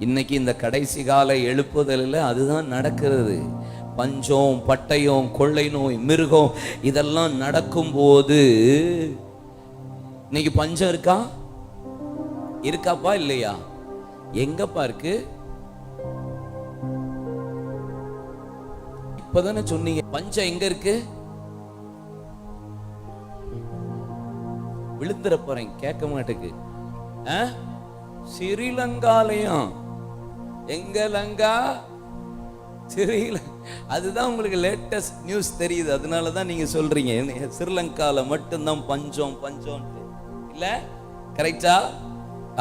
இன்னைக்கு இந்த கடைசி கால எழுப்புதலில் அதுதான் நடக்கிறது. பஞ்சம் பட்டயம் கொள்ளை நோய் மிருகம் இதெல்லாம் நடக்கும்போது இன்னைக்கு பஞ்சம் இருக்கா? இருக்காப்பா இல்லையா? எங்கப்பா இருக்கு? இப்பதானே சொன்னீங்க பஞ்சம் எங்க இருக்கு? விழுந்துற போறேன் கேட்க மாட்டேக்கு ஆ? ஸ்ரீலங்காலயம் எங்கலங்கா? லங்கா அதுதான் உங்களுக்கு லேட்டஸ்ட் நியூஸ் தெரியுது. அதனால தான் நீங்கள் சொல்கிறீங்க ஸ்ரீலங்காவில் மட்டும்தான் பஞ்சம் பஞ்சம் இல்லை? கரெக்டா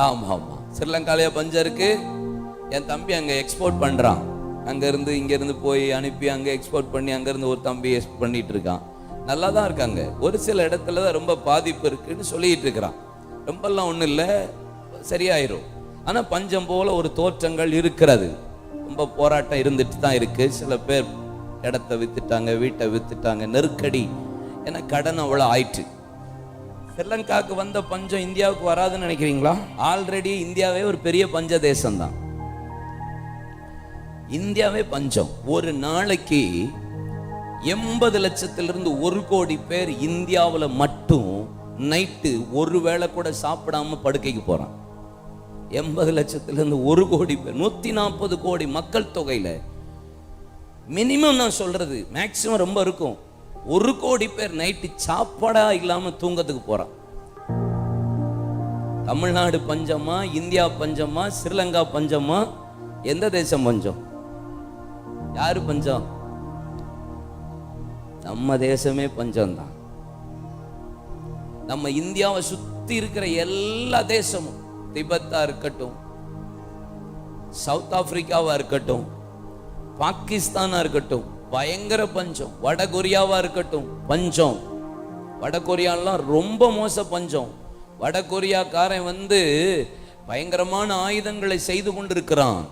ஆமாம் ஆமாம் ஸ்ரீலங்காலய பஞ்சம் இருக்கு. என் தம்பி அங்கே எக்ஸ்போர்ட் பண்ணுறான் அங்கேருந்து இங்கேருந்து போய் அனுப்பி அங்கே எக்ஸ்போர்ட் பண்ணி அங்கேருந்து ஒரு தம்பி எக்ஸ்போர்ட் இருக்கான். நல்லா தான் இருக்காங்க. ஒரு சில இடத்துல தான் ரொம்ப பாதிப்பு இருக்குன்னு சொல்லிகிட்டு இருக்கிறான். ரொம்பலாம் ஒன்றும் இல்லை. சரியாயிரும். ஆனால் பஞ்சம் போல ஒரு தோற்றங்கள் இருக்கிறது. ரொம்ப போராட்டம் இருந்துட்டு தான் இருக்கு. சில பேர் இடத்த வித்துட்டாங்க வீட்டை வித்துட்டாங்க நெருக்கடி. ஏன்னா கடன் அவ்வளோ ஆயிட்டு ஸ்ரீலங்காவுக்கு வந்த பஞ்சம் இந்தியாவுக்கு வராதுன்னு நினைக்கிறீங்களா? ஆல்ரெடி இந்தியாவே ஒரு பெரிய பஞ்ச தேசம்தான். இந்தியாவே பஞ்சம். ஒரு நாளைக்கு எண்பது லட்சத்திலிருந்து ஒரு கோடி பேர் இந்தியாவில் மட்டும் நைட்டு ஒரு வேளை கூட சாப்பிடாம படுக்கைக்கு போகிறான் எண்பது லட்சத்திலிருந்து ஒரு கோடி பேர் நூத்தி நாற்பது கோடி மக்கள் தொகையில. மினிமம் நான் சொல்றது மேக்சிமம் ரொம்ப இருக்கும். ஒரு கோடி பேர் நைட்டு சாப்பாடா இல்லாம தூங்கத்துக்கு போறான். தமிழ்நாடு பஞ்சமா இந்தியா பஞ்சமா ஸ்ரீலங்கா பஞ்சமா எந்த தேசம் பஞ்சம்? யாரு பஞ்சம்? நம்ம தேசமே பஞ்சம்தான். நம்ம இந்தியாவை சுத்தி இருக்கிற எல்லா தேசமும் திபெத்தா இருக்கட்டும் சவுத் ஆப்பிரிக்காவா இருக்கட்டும் பாகிஸ்தானா இருக்கட்டும் பயங்கர பஞ்சம். வட கொரியாவா இருக்கட்டும் பஞ்சம். வட கொரியாலாம் ரொம்ப மோச பஞ்சம். வட கொரியாக்காரன் வந்து பயங்கரமான ஆயுதங்களை செய்து கொண்டிருக்கிறான்.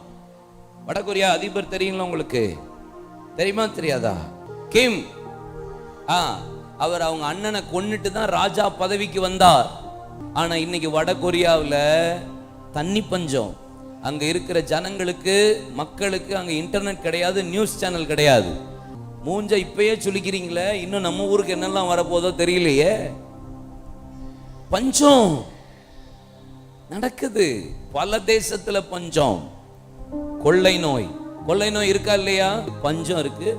வட கொரியா அதிபர் தெரியுங்களா உங்களுக்கு? தெரியுமா தெரியாதா? கிம். ஆ அவர் அவங்க அண்ணனை கொன்னுட்டு தான் ராஜா பதவிக்கு வந்தார். ஆனா இன்னைக்கு வட கொரியாவில் தண்ணி பஞ்சம். அங்க இருக்கிற ஜனங்களுக்கு மக்களுக்கு அங்க இன்டர்நெட் கிடையாது நியூஸ் சேனல் கிடையாது. மூஞ்ச இப்பயே சொல்லிக்கிறீங்களே இன்னும் நம்ம ஊருக்கு என்னெல்லாம் வரப்போதோ தெரியலையே. பஞ்சம். நடக்குது. பல தேசத்துல பஞ்சம். கொள்ளை நோய். கொள்ளை நோய் இருக்கா இல்லையா? பஞ்சம் இருக்கு.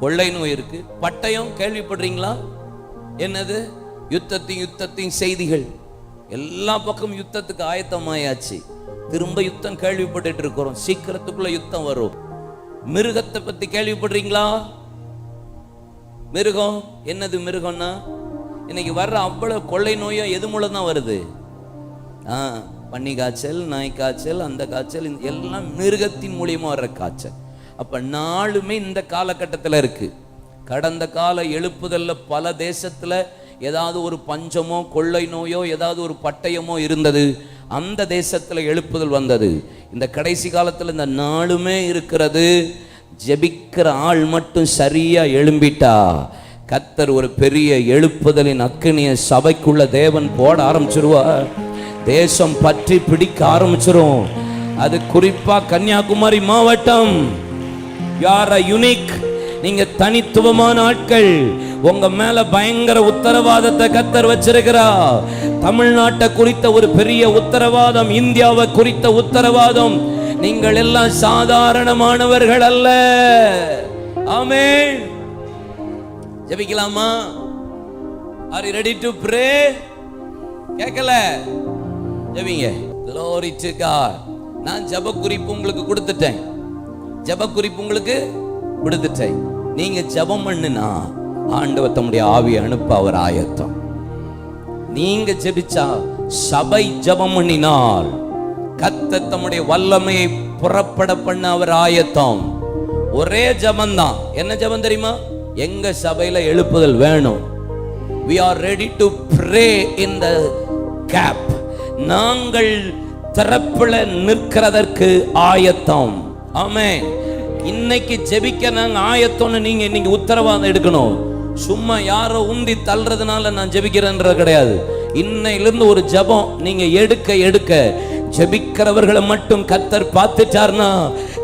கொள்ளை நோய் இருக்கு. பட்டயம் கேள்விப்படுறீங்களா? என்னது? யுத்தத்தின் யுத்தத்தையும் செய்திகள். எல்லா பக்கம் யுத்தத்துக்கு ஆயத்தமாயாச்சு. திரும்ப யுத்தம் கேள்விப்பட்டுட்டு இருக்கிறோம். சீக்கிரத்துக்குள்ள யுத்தம் வரும். மிருகத்தை பத்தி கேள்விப்படுறீங்களா? மிருகம்? என்னது மிருகம்னா? இன்னைக்கு வர்ற அவ்வளவு கொள்ளை நோயும் எது மூலம் தான் வருது? ஆ பன்னி காய்ச்சல் நாய் காய்ச்சல் அந்த காய்ச்சல் எல்லாம் மிருகத்தின் மூலியமா வர்ற காய்ச்சல். அப்ப நாளுமே இந்த காலகட்டத்தில் இருக்கு. கடந்த கால எழுப்புதல்ல பல தேசத்துல ஏதாவது ஒரு பஞ்சமோ கொள்ளை நோயோ ஏதாவது ஒரு பட்டயமோ இருந்தது அந்த தேசத்தில் எழுப்புதல் வந்தது. இந்த கடைசி காலத்தில் இந்த நாளுமே இருக்கிறது. ஜெபிக்கிற ஆள் மட்டும் சரியா எழும்பிட்டா கத்தர் ஒரு பெரிய எழுப்புதலின் அக்கினியை சபைக்குள்ள தேவன் போட ஆரம்பிச்சிருவார். தேசம் பற்றி பிடிக்க ஆரம்பிச்சிரும். அது குறிப்பாக கன்னியாகுமரி மாவட்டம். யார் யுனிக் நீங்க தனித்துவமான ஆட்கள். உங்க மேல பயங்கர உத்தரவாதத்தை கத்தர் வச்சிருக்கிறா தமிழ்நாட்டை குறித்த ஒரு பெரிய உத்தரவாதம் இந்தியாவை குறித்த உத்தரவாதம். நீங்கள் எல்லாம் சாதாரணமானவர்கள் அல்ல. ஆமே ஜெபிக்கலாமா? Are you ready to pray கேட்கல. ஜபிங்க. க்ளோரி டு காட் நான் ஜப குறிப்பு உங்களுக்கு கொடுத்துட்டேன். ஜப குறிப்பு உங்களுக்கு கொடுத்துட்டேன். நீங்க ஜெபம் பண்ணுனா ஆண்டவர் தம்முடைய ஆவி அனுப்ப அவர் ஆயத்தம். நீங்க ஜெபிச்சா சபை ஜெபம் பண்ணினால் கத்த தம்முடைய வல்லமையை புறப்பட பண்ண அவர் ஆயத்தம். ஒரே ஜெபம்தான். என்ன ஜெபம் தெரியுமா? எங்க சபையில எழுப்புதல் வேணும். We are ready to pray in the gap நாங்கள் திறப்புல நிற்கிறதற்கு ஆயத்தம். ஆமே இன்னைக்கு ஜெபிக்க நாங்க ஆயத்தம்னு நீங்க இன்னைக்கு உத்தரவாதம் எடுக்கணும். சும்மா யாரோ உந்தி தள்ளுறதுனால நான் ஜெபிக்கிறேன்றது கிடையாது. இன்னையிலிருந்து ஒரு ஜெபம் நீங்க எடுக்க எடுக்க. ஜெபிக்கிறவர்களை மட்டும் கத்தர் பார்த்துட்டார்னா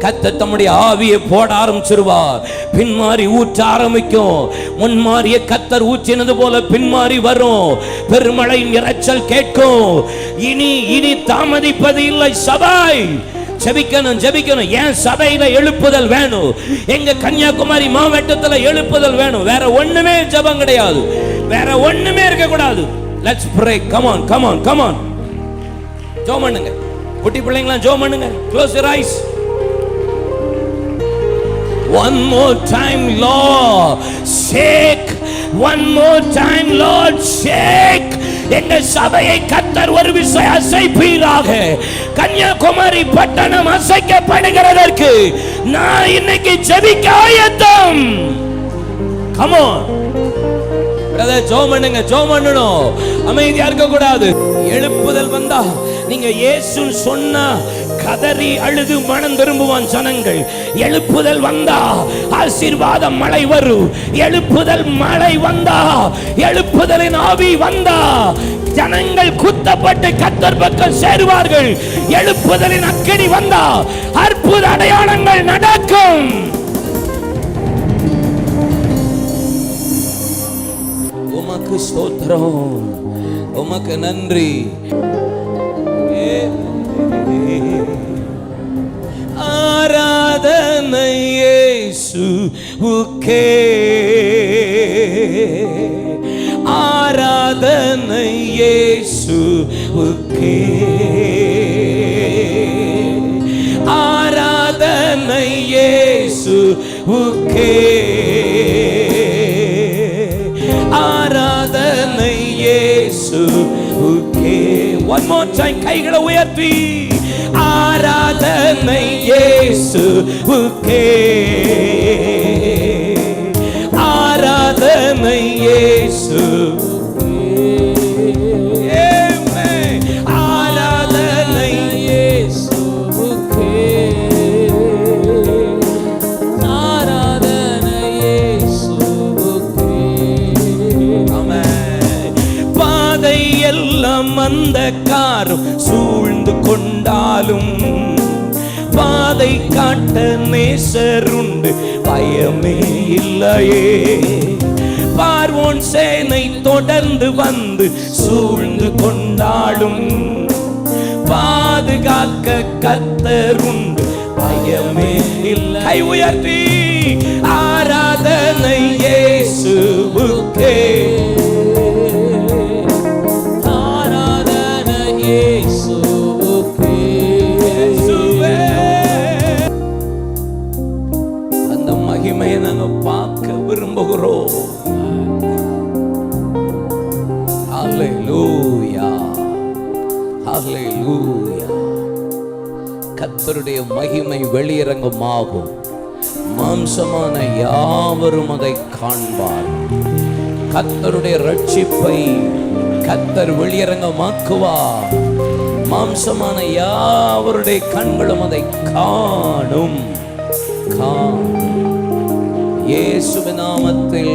கத்தர் தம்முடைய ஆவியை போட ஆரம்பிச்சிருவார். பின்மாறி ஊற்ற ஆரம்பிக்கும். முன்மாறிய கத்தர் ஊற்றினது போல பின்மாறி வரும். பெருமழையின் இரைச்சல் கேட்கும். இனி இனி தாமதிப்பது இல்லை சபாய் ஜெபிக்கணும் ஜெபிக்கணும். ஏன் சபையில எழுப்புதல் வேணும். எங்க கன்னியாகுமரி மாவட்டத்துல எழுப்புதல் வேணும். வேற ஒண்ணுமே ஜபம் கிடையாது. வேற ஒண்ணுமே இருக்க கூடாது let's pray come come on come on Joe ஜோம் பண்ணுங்க. குட்டி பிள்ளைங்களா ஜோம் பண்ணுங்க. Close your eyes One more time, Lord, shake. One more time, Lord, shake. எங்கள் சபையை கத்தர் ஒரு விசை அசைப்பீராக. கன்னியாகுமரி பட்டணம் அசைக்கப்படுகிறதற்கு நான் இன்னைக்கு ஜெபிக்க ஆயத்தம் கமோன் பிரதர் ஜோம் பண்ணுங்க ஜோம் பண்ணணும். அமைதியா இருக்க கூடாது எழுப்புதல் வந்தா நீங்க இயேசு சொன்ன கதறி அழுது மனம் திரும்புவான் ஜனங்கள். எழுப்புதல் வந்தா ஆசீர்வாதம் மழை வரும். எழுப்புதல் மழை வந்தா எழுப்புதலின் ஆவி வந்தா ஜனங்கள் குத்தப்பட்டு கத்தர் பக்கம் சேருவார்கள். எழுப்புதலின் அக்கடி வந்தா அற்புத அடையாளங்கள் நடக்கும். உமக்கு ஸ்தோத்திரம். உமக்கு நன்றி. ஆராதனை இயேசுவுக்கே ஆராதனை இயேசுவுக்கே ஆராதனை இயேசுவுக்கே ஆராதனை இயேசுவுக்கே ஒன் மோர் டைம் கைகளை உயர்த்தி. ஆராதனை இயேசுவுக்கே. ஆராதனை இயேசு. கொண்டாலும் பாதை காட்ட நேசருண்டு. பயமே இல்லையே. பார்வோன் சேனை தொடர்ந்து வந்து சூழ்ந்து கொண்டாலும் பாதுகாக்க கத்தருண்டு பயமே இல்லை. உயர்த்தி ஆராதனை இயேசுவுக்கே. மகிமையை நாங்க பார்க்க விரும்புகிறோம். கத்தருடைய மகிமை வெளியரங்கமாகும். மாம்சமான யாவரும் அதை காண்பார். கத்தருடைய ரட்சிப்பை கத்தர் வெளியரங்கமாக்குவார். மாம்சமான யாவருடைய கண்களும் அதை காணும். காணும். இயேசுவின் நாமத்தில்